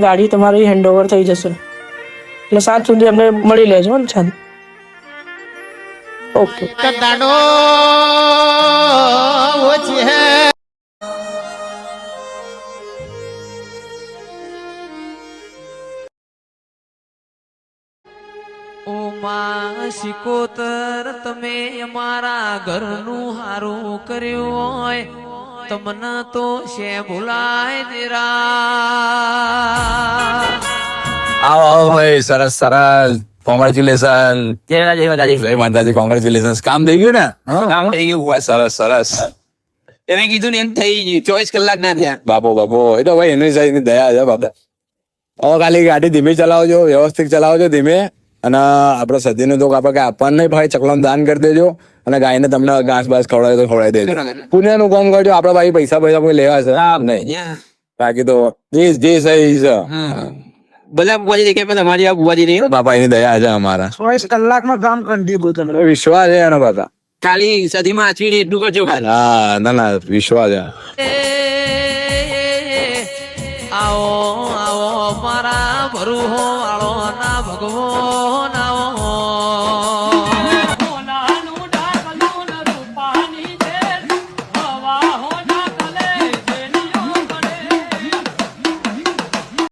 ગાડી તમારી હેન્ડઓવર થઈ જશે. એટલે સાત સુધી અમને મળી લેજો ને છાન ઓકે દાડો ઓછી હે. ઓ માં શિકોતર તમે અમારા ઘરનું હારું કર્યું હોય. તમને તો છે ભૂલાય નિરા આવો આવો ભાઈ સરસ સરસ. કોંગ્રેચ્યુલેશન જય માતાજી કોંગ્રેચ્યુલેશન કામ થઈ ગયું ને? કામ થઈ ગયું. સરસ સરસ. એને કીધું ને એમ થઈ ગયું. ચોવીસ કલાક ના થયા. બાપો બાપો. એ તો ભાઈ એની સાઈડની દયા છે બાપા. હવે ખાલી ગાડી ધીમે ચલાવજો વ્યવસ્થિત ચલાવજો ધીમે. અને આપડે સદીનું તો આપણે કઈ આપવાનું નહીં ભાઈ ચકલાનું દાન કરી દેજો. અને ગાયને તમને ઘાસ બાસ ખવડાવે તો ખવડાવી દેજો. પુણ્યનું કામ કરજો. આપડે ભાઈ પૈસા પૈસા કોઈ લેવા છે? નહીં. બાકી તો જે જે સહી છે. બધા બુવાજી દેખાય પણ તમારી આ બુવાજી નહીં. બાપા એની દયા છે અમારા. ચોવીસ કલાકમાં કામ કરી દીધું તમે. વિશ્વાસ છે એનો બાપા. ખાલી સદીમાં આચવીને એટલું કરજો હા ના ના વિશ્વાસ છે. આવો આવો મારા ભરુ વાળો ના ભગવો.